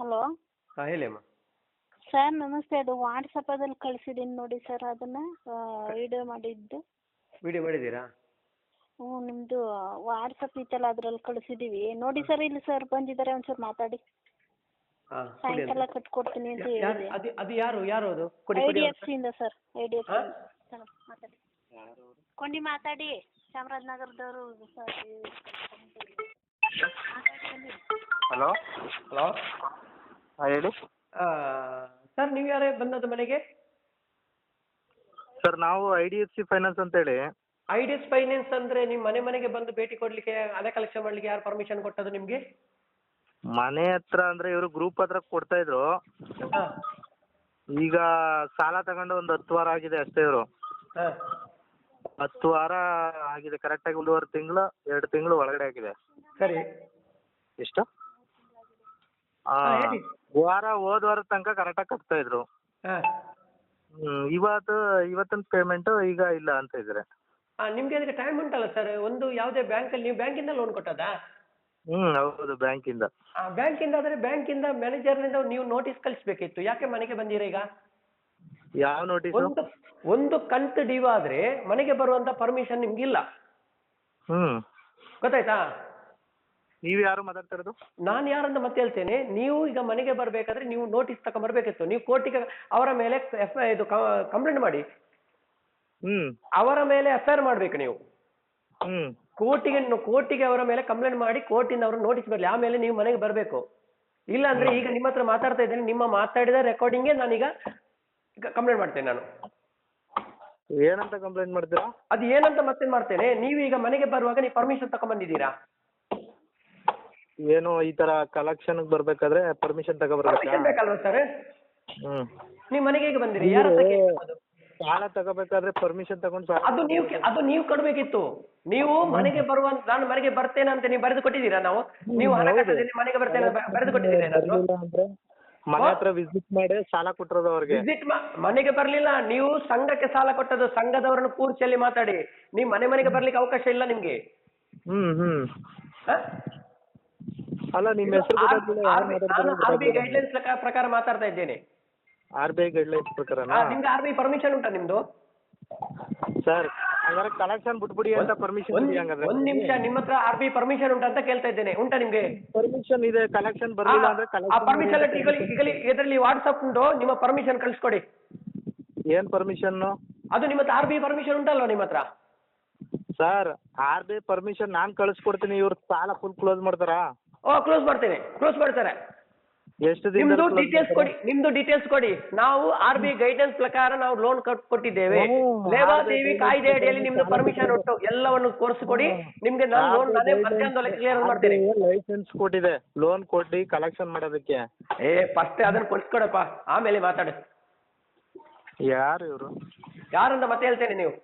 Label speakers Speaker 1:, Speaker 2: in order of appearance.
Speaker 1: Hello?
Speaker 2: ಹಾಂ ಹೇಳಿ ಅಮ್ಮ.
Speaker 1: ಸರ್ ನಮಸ್ತೆ. ಅದು ವಾಟ್ಸಪ್ಪದಲ್ಲಿ ಕಳಿಸಿದ್ದೀನಿ ನೋಡಿ ಸರ್ ಅದನ್ನ ವಿಡಿಯೋ ಮಾಡಿದ್ದು.
Speaker 2: ವಿಡಿಯೋ ಮಾಡಿದ್ದೀರಾ?
Speaker 1: ಹ್ಞೂ ನಿಮ್ಮದು ವಾಟ್ಸಪ್ ಇತ್ತಲ್ಲ ಅದ್ರಲ್ಲಿ ಕಳಿಸಿದ್ದೀವಿ ನೋಡಿ ಸರ್ ಇಲ್ಲಿ ಸರ್ ಬಂದಿದ್ದಾರೆ ಒಂಚೂರು ಮಾತಾಡಿ.
Speaker 2: ಹಾಂ ಕೊಡಿ
Speaker 1: ಸಾಯಂಕಾಲ ಕಟ್ಕೊಡ್ತೀನಿ ಅಂತ
Speaker 2: ಹೇಳಿ
Speaker 1: ಹೇಳಿದೆ
Speaker 2: ಅದು ಅದು ಯಾರು ಯಾರು ಅದು? ಕೊಡಿ
Speaker 1: ಐ
Speaker 2: ಕೊಡಿ
Speaker 1: ಡಿ
Speaker 2: ಅವ್ರ
Speaker 1: F ಸಿಯಿಂದ sir I D F
Speaker 2: C
Speaker 1: ಮಾತಾಡಿ. ಕೊಂಡಿ ಮಾತಾಡಿ. ಚಾಮರಾಜನಗರದವರು ಸರ್
Speaker 3: ಹಲೋ?
Speaker 2: ಹಲೋ?
Speaker 3: ಹಾಂ ಹೇಳಿ.
Speaker 2: ಸರ್ ನೀವು ಯಾರೇ ಬಂದದ್ದು ಮನೆಗೆ?
Speaker 3: ಸರ್ ನಾವು I D F C finance ಅಂತೇಳಿ.
Speaker 2: ಐ ಡಿ ಎಸ್ ಫೈನಾನ್ಸ್ ಅಂದ್ರೆ ನಿಮ್ಮ ಮನೆ ಮನೆಗೆ ಬಂದು ಭೇಟಿ ಕೊಡ್ಲಿಕ್ಕೆ ಹಣ ಕಲೆಕ್ಷನ್ ಮಾಡ್ಲಿಕ್ಕೆ ಯಾರು ಪರ್ಮಿಷನ್ ಕೊಟ್ಟದ್ದು ನಿಮಗೆ?
Speaker 3: ಮನೆ ಹತ್ರ ಅಂದ್ರೆ ಇವರು ಗ್ರೂಪ್ ಹತ್ರ ಕೊಡ್ತಾ ಇದ್ರು.
Speaker 2: ಹಾಂ.
Speaker 3: ಈಗ ಸಾಲ ತಗೊಂಡು ಒಂದು ಹತ್ತು ವಾರ ಆಗಿದೆ ಅಷ್ಟೇ ಇವರು.
Speaker 2: ಹಾಂ.
Speaker 3: ಹತ್ತು ವಾರ ಆಗಿದೆ ಕರೆಕ್ಟಾಗಿ ಒಂದೂವರೆ ತಿಂಗಳು ಎರಡು ತಿಂಗಳು ಒಳಗಡೆ ಆಗಿದೆ.
Speaker 2: ಸರಿ.
Speaker 3: ಎಷ್ಟು?
Speaker 2: ಹಾ, ಹೇಳಿ.
Speaker 3: ವಾರ ಹೋದ ವಾರ ತನಕ ಕರೆಕ್ಟಾಗಿ ಕಟ್ತಾ ಇದ್ರು.
Speaker 2: ಹಾಂ.
Speaker 3: ಹ್ಮ್, ಇವತ್ತು ಇವತ್ತಿನ ಪೇಮೆಂಟು ಈಗ ಇಲ್ಲ ಅಂತ ಇದ್ದಾರೆ
Speaker 2: ಹಾಂ ನಿಮಗೆ ಅದಕ್ಕೆ ಟೈಮ್ ಉಂಟಲ್ಲ ಸರ್ ಒಂದು ಯಾವುದೇ ಬ್ಯಾಂಕಲ್ಲಿ ನೀವು ಬ್ಯಾಂಕಿಂದ ಲೋನ್ ಕೊಟ್ಟದಾ?
Speaker 3: ಹ್ಮ್ ಹೌದು ಬ್ಯಾಂಕಿಂದ
Speaker 2: ಆ ಬ್ಯಾಂಕಿಂದ ಆದರೆ ಬ್ಯಾಂಕಿಂದ ಮ್ಯಾನೇಜರ್ನಿಂದ ನೀವು ನೋಟಿಸ್ ಕಳಿಸ್ಬೇಕಿತ್ತು. ಯಾಕೆ ಮನೆಗೆ ಬಂದಿರ ಈಗ?
Speaker 3: ಯಾವ ನೋಟಿಸು
Speaker 2: ಒಂದು ಒಂದು ಕಂತು ಡಿವ್ ಆದರೆ ಮನೆಗೆ ಬರುವಂತ ಪರ್ಮಿಷನ್ ನಿಮ್ಗಿಲ್ಲ.
Speaker 3: ಹ್ಮ್.
Speaker 2: ಗೊತ್ತಾಯ್ತಾ?
Speaker 3: ನೀವು ಯಾರು ಮಾತಾಡ್ತಾ ಇರೋದು
Speaker 2: ನಾನು ಯಾರಂತ ಮತ್ತೆ ಹೇಳ್ತೇನೆ ನೀವು ಈಗ ಮನೆಗೆ ಬರಬೇಕಾದ್ರೆ ನೀವು ನೋಟಿಸ್ ತಗೊಂಡ್ಬರ್ಬೇಕಿತ್ತು ನೀವು ಕೋರ್ಟಿಗೆ ಅವರ ಮೇಲೆ ಎಫ್ ಇದು ಕಂಪ್ಲೇಂಟ್ ಮಾಡಿ.
Speaker 3: ಹ್ಮ್.
Speaker 2: ಅವರ ಮೇಲೆ ಎಫ್ ಐ ಆರ್ ಮಾಡ್ಬೇಕು ನೀವು.
Speaker 3: ಹ್ಮ್.
Speaker 2: ಕೋರ್ಟಿಗೆ ಕೋರ್ಟಿಗೆ ಅವರ ಮೇಲೆ ಕಂಪ್ಲೇಂಟ್ ಮಾಡಿ ಕೋರ್ಟಿಂದ ಅವರು ನೋಟಿಸ್ ಬರಲಿ. ಆಮೇಲೆ ನೀವು ಮನೆಗೆ ಬರಬೇಕು. ಇಲ್ಲ ಅಂದ್ರೆ ಈಗ ನಿಮ್ಮ ಹತ್ರ ಮಾತಾಡ್ತಾ ಇದ್ದೇನೆ ನಿಮ್ಮ ಮಾತಾಡಿದ ರೆಕಾರ್ಡಿಂಗೇ ನಾನೀಗ ಕಂಪ್ಲೇಂಟ್ ಮಾಡ್ತೇನೆ ನಾನು.
Speaker 3: ಏನಂತ ಕಂಪ್ಲೇಂಟ್ ಮಾಡ್ತೀರಾ?
Speaker 2: ಅದು ಏನಂತ ಮತ್ತೆ ಮಾಡ್ತೇನೆ? ನೀವು ಈಗ ಮನೆಗೆ ಬರುವಾಗ ನೀವು ಪರ್ಮಿಷನ್ ತಗೊಂಡ್ಬಂದಿದ್ದೀರಾ
Speaker 3: ಏನು ಈ ತರ ಕಲೆಕ್ಷನ್ ಬರ್ಬೇಕಾದ್ರೆ ಪರ್ಮಿಷನ್ ತಗೋಬರ್ಬೇಕಾ?
Speaker 2: ಪರ್ಮಿಷನ್ ಬೇಕಲ್ವಾ ಸರ್
Speaker 3: ಹ್ಮ್.
Speaker 2: ನೀವು ಮನೆಗೆ ಹೇಗೆ ಬಂದಿರಿ? ಯಾರ ಹತ್ರ ಕೇಳ್ಬೋದು?
Speaker 3: ಸಾಲ ತಗೋಬೇಕಾದ್ರೆ ಪರ್ಮಿಷನ್ ತಗೊಂಡ್ ಸಾಲ
Speaker 2: ಅದು ನೀವು ಅದು ನೀವು ಕೊಡ್ಬೇಕಿತ್ತು. ನೀವು ಮನೆಗೆ ಬರುವ ನಾನು ಮನೆಗೆ ಬರ್ತೇನೆ ಅಂತ ನೀವು ಬರೆದು ಕೊಟ್ಟಿದ್ದೀರಾ ನಾವು? ನೀವು ಹಣ ಮನೆಗೆ ಬರ್ತೇನೆ ಅಂತ ಬರೆದು ಕೊಟ್ಟಿದ್ದೀರಾ ಏನಾದ್ರು?
Speaker 3: ಬರ್ಲಿಲ್ಲ ಅಂದ್ರೆ ಮನೆ ಹತ್ರ ವಿಸಿಟ್ ಮಾಡಿ ಸಾಲ ಕೊಟ್ಟಿರೋದು ಅವ್ರಿಗೆ.
Speaker 2: ವಿಸಿಟ್ ಮನೆಗೆ ಬರ್ಲಿಲ್ಲ. ನೀವು ಸಂಘಕ್ಕೆ ಸಾಲ ಕೊಟ್ಟದ್ದು ಸಂಘದವರನ್ನ ಕೂರ್ಚಲ್ಲಿ ಮಾತಾಡಿ. ನೀವು ಮನೆ ಮನೆಗೆ ಬರ್ಲಿಕ್ಕೆ ಅವಕಾಶ ಇಲ್ಲ ನಿಮ್ಗೆ.
Speaker 3: ಹ್ಮ್ ಹ್ಮ್.
Speaker 2: ಹ?
Speaker 3: ಅಲ್ಲ ನಿಮ್ಮ ಹೆಸರು ಯಾರು
Speaker 2: ಆರ್ ಬಿ ಗೈಡ್ಲೈನ್ಸ್ ಪ್ರಕಾರ ಮಾತಾಡ್ತಾ ಇದ್ದೇನೆ.
Speaker 3: ಆರ್ ಬಿ ಐ ಗೈಡ್ಲೈನ್ಸ್ ಪ್ರಕಾರನಾ?
Speaker 2: ಆ, ನಿಮ್ಗೆ ಆರ್ ಬಿ ಪರ್ಮಿಷನ್ ಉಂಟಾ ನಿಮ್ದು?
Speaker 3: ಸರ್ ಹಂಗಾರೆ ಕಲೆಕ್ಷನ್ ಬಿಟ್ಬಿಡಿ ಅಂತ ಪರ್ಮಿಷನ್
Speaker 2: ಒಂದ್
Speaker 3: ಹಂಗಾದ್ರೆ.
Speaker 2: ಒಂದ್ ನಿಮಿಷ ನಿಮ್ಮ ಹತ್ರ ಆರ್ ಬಿ ಪರ್ಮಿಷನ್ ಉಂಟಾ ಅಂತ ಕೇಳ್ತಾ ಇದ್ದೇನೆ. ಉಂಟಾ ನಿಮ್ಗೆ?
Speaker 3: ಪರ್ಮಿಷನ್ ಇದೆ ಕಲೆಕ್ಷನ್ ಬರಲಿಲ್ಲ ಅಂದ್ರೆ
Speaker 2: ಆ ಪರ್ಮಿಷನ್
Speaker 3: ಕಲೆಕ್ಷನ್
Speaker 2: ಈಗಲಿ ಇದರಲ್ಲಿ ವಾಟ್ಸಪ್ ಉಂಟು ನಿಮ್ಮ ಪರ್ಮಿಷನ್ ಕಳಿಸ್ಕೊಡಿ.
Speaker 3: ಏನ್ ಪರ್ಮಿಷನ್
Speaker 2: ಅದು ನಿಮ್ಮ ಹತ್ರ ಆರ್ ಬಿ ಪರ್ಮಿಷನ್ ಉಂಟಲ್ವಾ ನಿಮ್ಮ ಹತ್ರ?
Speaker 3: Sir R B I permission ನಾನ್ ಕಳಿಸ್ಕೊಡ್ತೀನಿ ಇವ್ರ ಸಾಲ ಫುಲ್ ಕ್ಲೋಸ್ ಮಾಡ್ತಾರಾ?
Speaker 2: ಓ ಕ್ಲೋಸ್ ಮಾಡ್ತೇನೆ ಕ್ಲೋಸ್ ಮಾಡ್ತಾರೆ.
Speaker 3: ಎಷ್ಟು
Speaker 2: ನಿಮ್ದು ಡೀಟೇಲ್ಸ್ ಕೊಡಿ ನಿಮ್ದು ಡೀಟೇಲ್ಸ್ ಕೊಡಿ. ನಾವು ಆರ್ ಬಿ ಗೈಡೆನ್ಸ್ ಪ್ರಕಾರ ನಾವು ಲೋನ್ ಕೊಟ್ಟಿದ್ದೇವೆ.
Speaker 3: ಹ್ಮ್,
Speaker 2: ಲೇವಾದೇವಿ ಕಾಯ್ದೆ ಅಡಿಯಲ್ಲಿ ನಿಮ್ದು ಪರ್ಮಿಷನ್ ಉಂಟು ಎಲ್ಲವನ್ನು ಕೋರ್ಸ್ಕೊಡಿ ನಿಮ್ಗೆ ನಾನು ಲೋನ್ ನಾನೇ ಮಧ್ಯಾಹ್ನದೊಳಗೆ ಕ್ಲಿಯರ್ ಮಾಡ್ತೀನಿ.
Speaker 3: ಲೈಸೆನ್ಸ್ ಕೊಟ್ಟಿದೆ. ಲೋನ್ ಕೊಟ್ಟಿ ಕಲೆಕ್ಷನ್ ಮಾಡೋದಕ್ಕೆ.
Speaker 2: ಏ ಫಸ್ಟ್ ಅದನ್ನ ಕೊಡ್ಸ್ಕೊಡಪ್ಪ. ಆಮೇಲೆ ಮಾತಾಡು.
Speaker 3: ಯಾರು ಇವರು?
Speaker 2: ಯಾರಂತ ಮತ್ತೆ ಹೇಳ್ತೇನೆ ನೀವು.